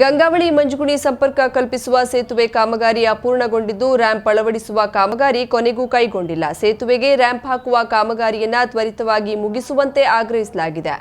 ಗಂಗಾವಳಿ ಮಂಜುಗುಣಿ ಸಂಪರ್ಕ ಕಲ್ಪಿಸುವ ಸೇತುವೆ ಕಾಮಗಾರಿ ಅಪೂರ್ಣಗೊಂಡಿದ್ದು, ರ್ಯಾಂಪ್ ಅಳವಡಿಸುವ ಕಾಮಗಾರಿ ಕೊನೆಗೂ ಕೈಗೊಂಡಿಲ್ಲ. ಸೇತುವೆಗೆ ರ್ಯಾಂಪ್ ಹಾಕುವ ಕಾಮಗಾರಿಯನ್ನ ತ್ವರಿತವಾಗಿ ಮುಗಿಸುವಂತೆ ಆಗ್ರಹಿಸಲಾಗಿದೆ.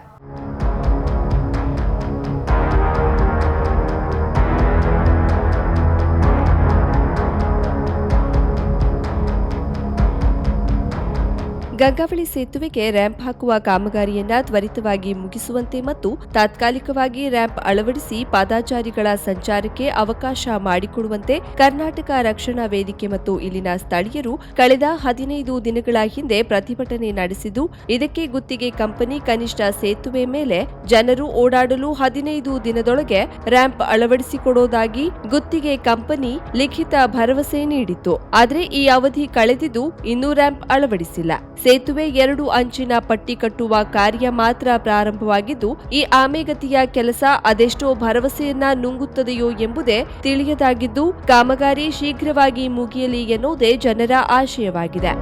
ಗಂಗಾವಳಿ ಸೇತುವೆಗೆ ರ್ಯಾಂಪ್ ಹಾಕುವ ಕಾಮಗಾರಿಯನ್ನ ತ್ವರಿತವಾಗಿ ಮುಗಿಸುವಂತೆ ಮತ್ತು ತಾತ್ಕಾಲಿಕವಾಗಿ ರ್ಯಾಂಪ್ ಅಳವಡಿಸಿ ಪಾದಾಚಾರಿಗಳ ಸಂಚಾರಕ್ಕೆ ಅವಕಾಶ ಮಾಡಿಕೊಡುವಂತೆ ಕರ್ನಾಟಕ ರಕ್ಷಣಾ ವೇದಿಕೆ ಮತ್ತು ಇಲ್ಲಿನ ಸ್ಥಳೀಯರು ಕಳೆದ ಹದಿನೈದು ದಿನಗಳ ಹಿಂದೆ ಪ್ರತಿಭಟನೆ ನಡೆಸಿದ್ದು, ಇದಕ್ಕೆ ಗುತ್ತಿಗೆ ಕಂಪನಿ ಕನಿಷ್ಠ ಸೇತುವೆ ಮೇಲೆ ಜನರು ಓಡಾಡಲು ಹದಿನೈದು ದಿನದೊಳಗೆ ರ್ಯಾಂಪ್ ಅಳವಡಿಸಿಕೊಡೋದಾಗಿ ಗುತ್ತಿಗೆ ಕಂಪನಿ ಲಿಖಿತ ಭರವಸೆ ನೀಡಿತ್ತು. ಆದರೆ ಈ ಅವಧಿ ಕಳೆದಿದ್ದು ಇನ್ನೂ ರ್ಯಾಂಪ್ ಅಳವಡಿಸಿಲ್ಲ. ಸೇತುವೆ ಎರಡು ಅಂಚಿನ ಪಟ್ಟಿ ಕಟ್ಟುವ ಕಾರ್ಯ ಮಾತ್ರ ಪ್ರಾರಂಭವಾಗಿದ್ದು, ಈ ಆಮೆಗತಿಯ ಕೆಲಸ ಅದೆಷ್ಟೋ ಭರವಸೆಯನ್ನ ನುಂಗುತ್ತದೆಯೋ ಎಂಬುದೇ ತಿಳಿಯದಾಗಿದ್ದು, ಕಾಮಗಾರಿ ಶೀಘ್ರವಾಗಿ ಮುಗಿಯಲಿ ಎನ್ನುವುದೇ ಜನರ ಆಶಯವಾಗಿದೆ.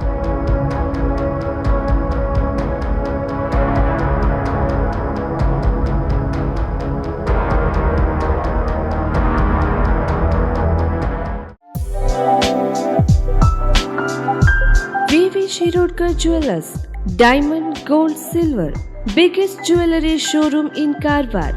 VV Shirodkar jewellers diamond gold silver biggest jewellery showroom in Karwar